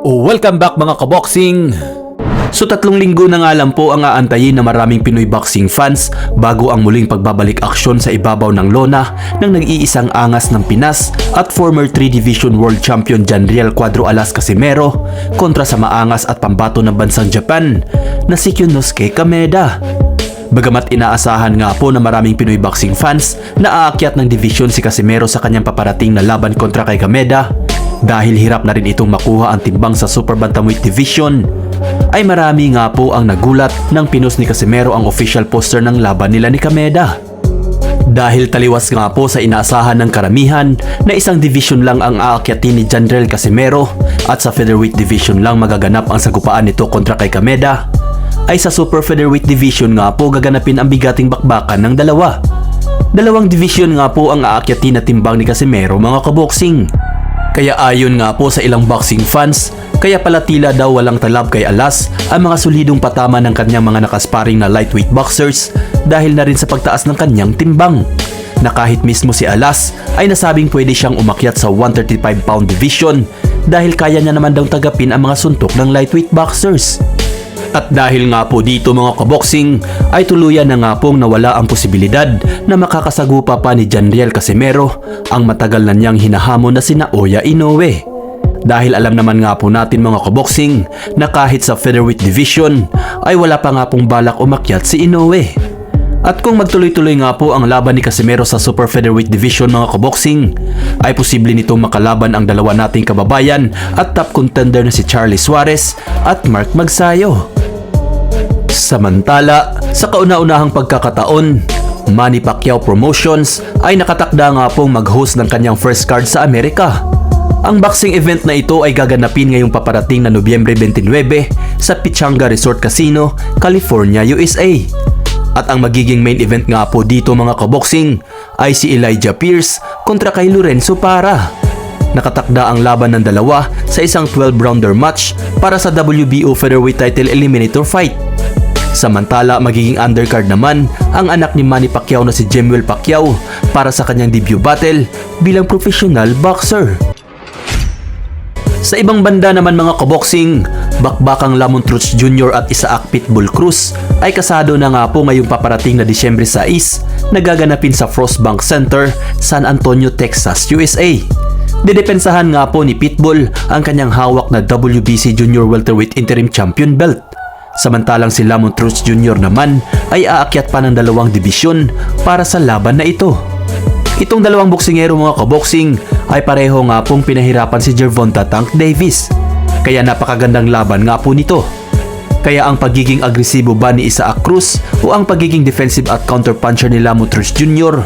Welcome back mga kaboxing! So tatlong linggo na nga lang po ang aantayin ng maraming Pinoy boxing fans bago ang muling pagbabalik aksyon sa ibabaw ng lona ng nag-iisang angas ng Pinas at former 3 Division World Champion Janriel Cuadro Alas Casimero kontra sa maangas at pambato ng bansang Japan na si Kyunosuke Kameda. Bagamat inaasahan nga po ng maraming Pinoy boxing fans na aakyat ng division si Casimero sa kanyang paparating na laban kontra kay Kameda dahil hirap na rin itong makuha ang timbang sa Super Bantamweight Division ay marami nga po ang nagulat nang pinos ni Casimero ang official poster ng laban nila ni Kameda. Dahil taliwas nga po sa inaasahan ng karamihan na isang division lang ang aakyatin ni Janrel Casimero at sa featherweight division lang magaganap ang sagupaan nito kontra kay Kameda, ay sa super featherweight division nga po gaganapin ang bigating bakbakan ng dalawa. Dalawang division nga po ang aakyatin na timbang ni Casimero mga kaboksing. Kaya ayon nga po sa ilang boxing fans, kaya pala tila daw walang talab kay Alas ang mga solidong patama ng kanyang mga nakasparing na lightweight boxers dahil na rin sa pagtaas ng kanyang timbang. Na kahit mismo si Alas ay nasabing pwede siyang umakyat sa 135 pound division dahil kaya niya naman daw tagapin ang mga suntok ng lightweight boxers. At dahil nga po dito mga kaboksing ay tuluyan na nga pong nawala ang posibilidad na makakasagupa pa ni Janriel Casimero ang matagal na niyang hinahamon na si Naoya Inoue. Dahil alam naman nga po natin mga kaboksing na kahit sa featherweight division ay wala pa nga pong balak umakyat si Inoue. At kung magtuloy-tuloy nga po ang laban ni Casimero sa Super Featherweight Division mga kaboksing, ay posible nitong makalaban ang dalawa nating kababayan at top contender na si Charlie Suarez at Mark Magsayo. Samantala, sa kauna-unahang pagkakataon, Manny Pacquiao Promotions ay nakatakda nga pong mag-host ng kanyang first card sa Amerika. Ang boxing event na ito ay gaganapin ngayong paparating na Nobyembre 29 sa Pichanga Resort Casino, California, USA. At ang magiging main event nga po dito mga kaboksing ay si Elijah Pierce kontra kay Lorenzo Para. Nakatakda ang laban ng dalawa sa isang 12-rounder match para sa WBO Featherweight Title Eliminator Fight. Samantala, magiging undercard naman ang anak ni Manny Pacquiao na si Jemuel Pacquiao para sa kanyang debut battle bilang professional boxer. Sa ibang banda naman mga kaboksing, Bakbakang Lamon Truth Jr. at Isaac Pitbull Cruz ay kasado na nga po ngayong paparating na Disyembre 6 na gaganapin sa Frostbank Center, San Antonio, Texas, USA. Didepensahan nga po ni Pitbull ang kanyang hawak na WBC Junior Welterweight Interim Champion belt. Samantalang si Lamon Truth Jr. naman ay aakyat pa ng dalawang dibisyon para sa laban na ito. Itong dalawang boksingero mga kaboksing ay pareho nga pong pinahirapan si Gervonta Tank Davis. Kaya napakagandang laban nga po nito. Kaya ang pagiging agresibo ba ni Isaac Cruz o ang pagiging defensive at counterpuncher ni Lamon Truth Jr.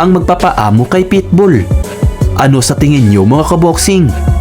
ang magpapaamo kay Pitbull? Ano sa tingin nyo mga kaboksing?